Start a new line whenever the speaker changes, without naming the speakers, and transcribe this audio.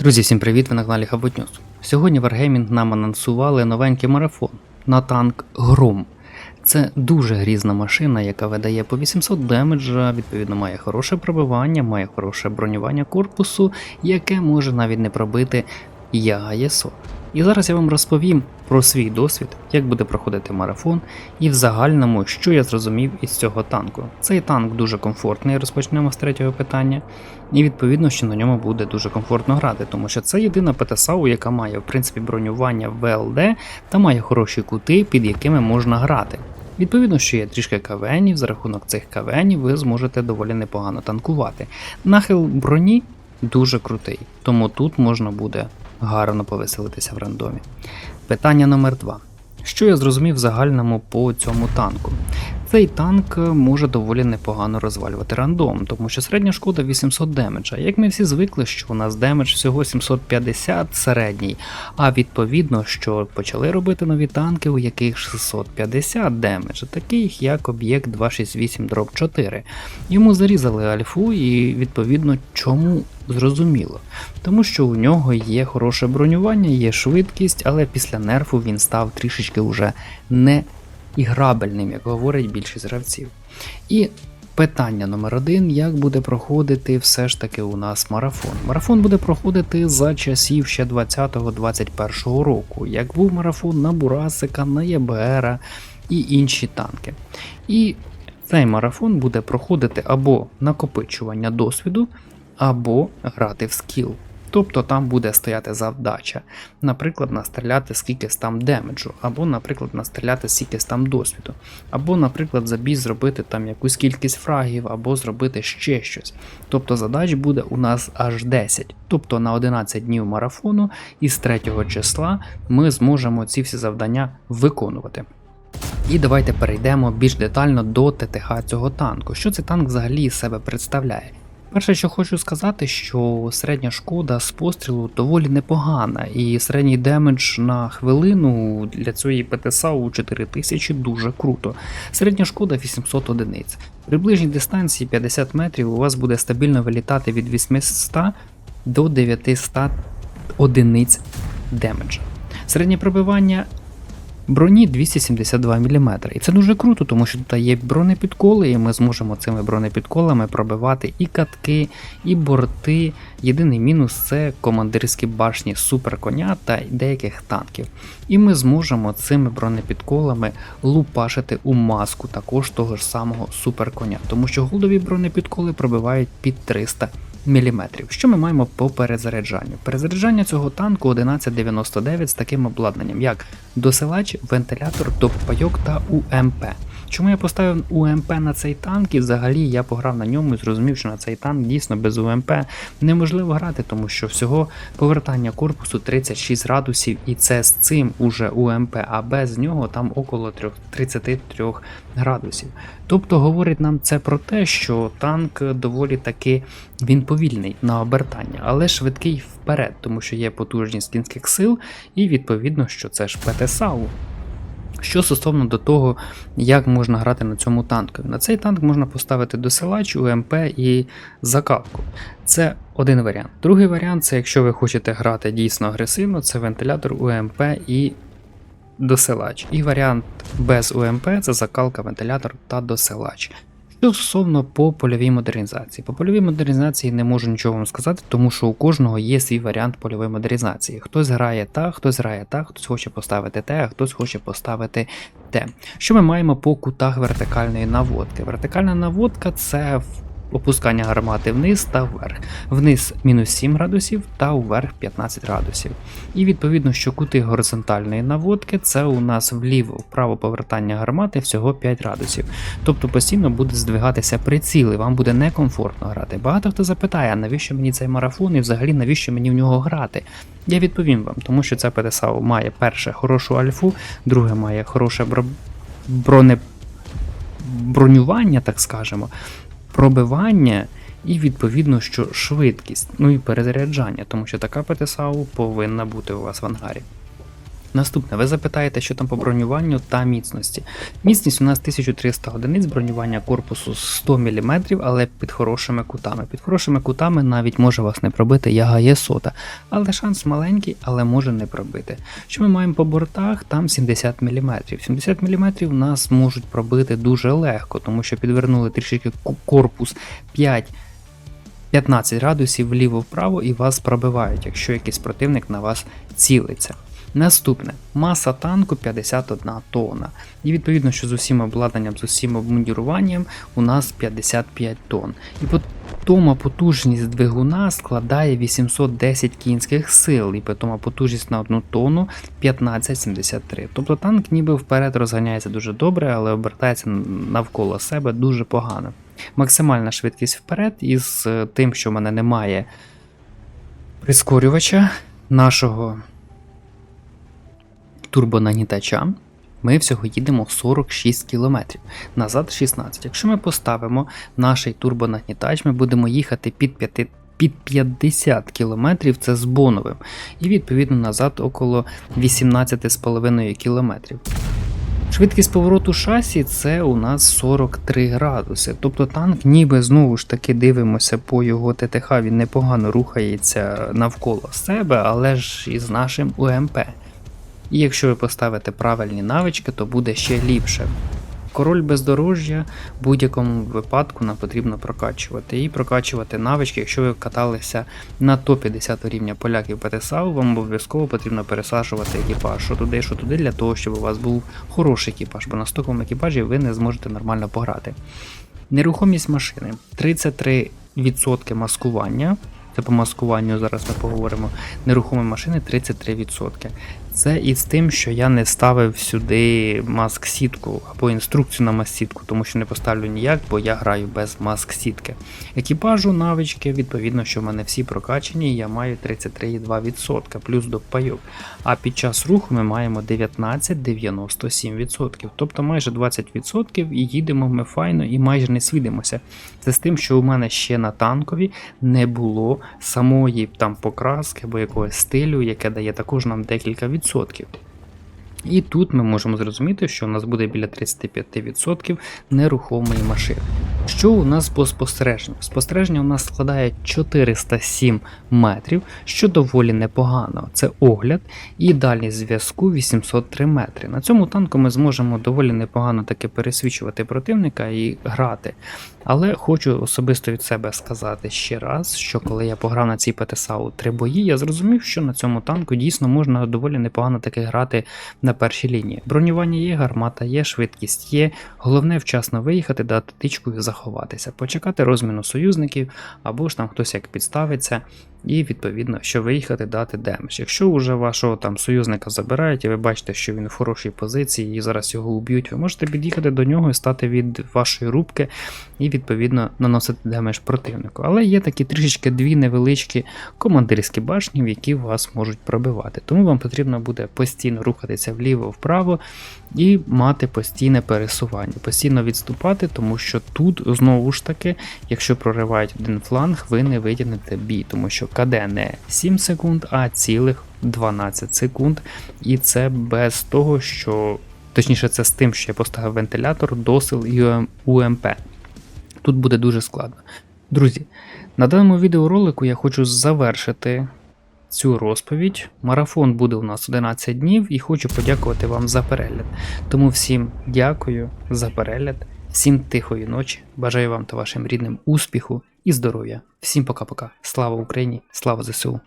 Друзі, всім привіт! Ви на каналі News. Сьогодні Wargaming нам анонсували новенький марафон на танк Гром. Це дуже грізна машина, яка видає по 800 демеджа, відповідно має хороше пробивання, має хороше бронювання корпусу, яке може навіть не пробити Яга ЄСО. І зараз я вам розповім про свій досвід, як буде проходити марафон, і в загальному, що я зрозумів із цього танку. Цей танк дуже комфортний, розпочнемо з третього питання, і відповідно, що на ньому буде дуже комфортно грати, тому що це єдина ПТСАУ, яка має в принципі бронювання ВЛД та має хороші кути, під якими можна грати. Відповідно, що є трішки КВНів, за рахунок цих КВНів ви зможете доволі непогано танкувати. Нахил броні дуже крутий, тому тут можна буде гарно повеселитися в рандомі. Питання номер 2 Що я зрозумів в загальному по цьому танку? Цей танк може доволі непогано розвалювати рандом, тому що середня шкода 800 демеджа. Як ми всі звикли, що у нас демедж всього 750 середній, а відповідно, що почали робити нові танки, у яких 650 демеджа, таких як об'єкт 268 дроп 4. Йому зарізали альфу, і відповідно чому зрозуміло. Тому що у нього є хороше бронювання, є швидкість, але після нерфу він став трішечки уже не іграбельним, як говорить більшість гравців. І питання номер один: як буде проходити все ж таки у нас марафон? Марафон буде проходити за часів ще 20-21 року, як був марафон на Бурасика, на ЄБР і інші танки. І цей марафон буде проходити або накопичування досвіду, або грати в скіл. Тобто там буде стояти завдача, наприклад, настріляти скільки там демеджу, або, наприклад, настріляти скільки там досвіду, або, наприклад, забій зробити там якусь кількість фрагів, або зробити ще щось. Тобто задач буде у нас аж 10. Тобто на 11 днів марафону із 3 числа ми зможемо ці всі завдання виконувати. І давайте перейдемо більш детально до ТТХ цього танку. Що цей танк взагалі себе представляє? Перше, що хочу сказати, що середня шкода з пострілу доволі непогана, і середній демедж на хвилину для цієї ПТСА у 4000 дуже круто. Середня шкода 800 одиниць. При ближній дистанції 50 метрів у вас буде стабільно вилітати від 800 до 900 одиниць демеджа. Середнє пробивання броні 272 мм. І це дуже круто, тому що тут є бронепідколи, і ми зможемо цими бронепідколами пробивати і катки, і борти. Єдиний мінус це командирські башні суперконя та деяких танків. І ми зможемо цими бронепідколами лупашити у маску також того ж самого суперконя, тому що голдові бронепідколи пробивають під 300 мм. Що ми маємо по перезаряджанню? Перезаряджання цього танку 1199 з таким обладнанням, як досилач, вентилятор, доппайок та УМП. Чому я поставив УМП на цей танк і взагалі я пограв на ньому і зрозумів, що на цей танк дійсно без УМП неможливо грати, тому що всього повертання корпусу 36 градусів, і це з цим уже УМП, а без нього там около 33 градусів. Тобто говорить нам це про те, що танк доволі таки він повільний на обертання, але швидкий вперед, тому що є потужність кінських сил, і відповідно, що це ж ПТСАУ. Що стосовно до того, як можна грати на цьому танку. На цей танк можна поставити досилач, УМП і закалку. Це один варіант. Другий варіант це якщо ви хочете грати дійсно агресивно, це вентилятор УМП і досилач. І варіант без УМП це закалка, вентилятор та досилач. Що стосовно по польовій модернізації. По польовій модернізації не можу нічого вам сказати, тому що у кожного є свій варіант польової модернізації. Хтось грає так, хтось грає так, хтось хоче поставити те, а хтось хоче поставити те. Що ми маємо по кутах вертикальної наводки? Вертикальна наводка це опускання гармати вниз та вверх. Вниз мінус 7 градусів та вверх 15 градусів. І відповідно, що кути горизонтальної наводки це у нас вліво вправо повертання гармати всього 5 градусів. Тобто постійно буде здвигатися приціл, і вам буде некомфортно грати. Багато хто запитає, навіщо мені цей марафон і взагалі навіщо мені в нього грати? Я відповім вам, тому що ця ПТСАУ має перше хорошу альфу, друге має хороше бро... броне... бронювання, так скажемо пробивання і відповідно, що швидкість, ну і перезаряджання, тому що така ПТСАУ повинна бути у вас в ангарі. Наступне, ви запитаєте, що там по бронюванню та міцності. Міцність у нас 1300 одиниць, бронювання корпусу 100 мм, але під хорошими кутами. Під хорошими кутами навіть може вас не пробити яга є сота, але шанс маленький, але може не пробити. Що ми маємо по бортах? Там 70 мм. 70 мм нас можуть пробити дуже легко, тому що підвернули трішки корпус 5 15 градусів вліво-вправо і вас пробивають, якщо якийсь противник на вас цілиться. Наступне маса танку 51 тонна. І відповідно, що з усім обладнанням, з усім обмундіруванням у нас 55 тонн. І питома потужність двигуна складає 810 кінських сил, і питома потужність на одну тонну 1573. Тобто танк ніби вперед розганяється дуже добре, але обертається навколо себе дуже погано. Максимальна швидкість вперед, із е, тим, що в мене немає прискорювача нашого турбонагнітача, ми всього їдемо 46 км, назад 16. Якщо ми поставимо наш турбонагнітач, ми будемо їхати під 5 під 50 км, це з боновим, і відповідно назад около 18,5 км. Швидкість повороту шасі це у нас 43 градуси. Тобто танк, ніби знову ж таки дивимося по його ТТХ, він непогано рухається навколо себе, але ж із нашим УМП. І якщо ви поставите правильні навички, то буде ще ліпше. Король бездорожжя в будь-якому випадку нам потрібно прокачувати. І прокачувати навички, якщо ви каталися на топ-50 рівня поляків ПТСАУ, вам обов'язково потрібно пересаджувати екіпаж, що туди, що туди, для того, щоб у вас був хороший екіпаж, бо на стоковому екіпажі ви не зможете нормально пограти. Нерухомість машини 33% маскування. Це по маскуванню зараз ми поговоримо. Нерухомі машини 33%. Це із тим, що я не ставив сюди маск-сітку або інструкцію на маск-сітку, тому що не поставлю ніяк, бо я граю без маск-сітки. Екіпажу, навички, відповідно, що в мене всі прокачані, і я маю 33,2% плюс до пайок. А під час руху ми маємо 19,97%, тобто майже 20% і їдемо ми файно і майже не свідимося. Це з тим, що у мене ще на танкові не було самої там покраски або якогось стилю, яке дає також нам декілька відсотків. 100%. І тут ми можемо зрозуміти, що у нас буде біля 35% нерухомої машини. Що у нас по спостереженню? Спостереження у нас складає 407 метрів, що доволі непогано. Це огляд і дальність зв'язку 803 метри. На цьому танку ми зможемо доволі непогано таки пересвічувати противника і грати. Але хочу особисто від себе сказати ще раз, що коли я пограв на цій ПТСАУ три бої, я зрозумів, що на цьому танку дійсно можна доволі непогано таки грати на першій лінії. Бронювання є, гармата є, швидкість є. Головне вчасно виїхати, дати тичку і заховатися, почекати розміну союзників, або ж там хтось як підставиться, і відповідно, що виїхати, дати демедж. Якщо вже вашого там союзника забирають, і ви бачите, що він в хорошій позиції і зараз його уб'ють, ви можете під'їхати до нього і стати від вашої рубки і відповідно наносити демедж противнику. Але є такі трішечки дві невеличкі командирські башні, в які вас можуть пробивати. Тому вам потрібно буде постійно рухатися вліво-вправо і мати постійне пересування, постійно відступати, тому що тут знову ж таки, якщо проривають один фланг, ви не витягнете бій, тому що КД не 7 секунд, а цілих 12 секунд. І це без того, що. Точніше, це з тим, що я поставив вентилятор, досил і УМ- УМП. Тут буде дуже складно. Друзі, на даному відеоролику я хочу завершити цю розповідь. Марафон буде у нас 11 днів і хочу подякувати вам за перегляд. Тому всім дякую за перегляд, всім тихої ночі. Бажаю вам та вашим рідним успіху і здоров'я. Всім пока-пока. Слава Україні! Слава ЗСУ!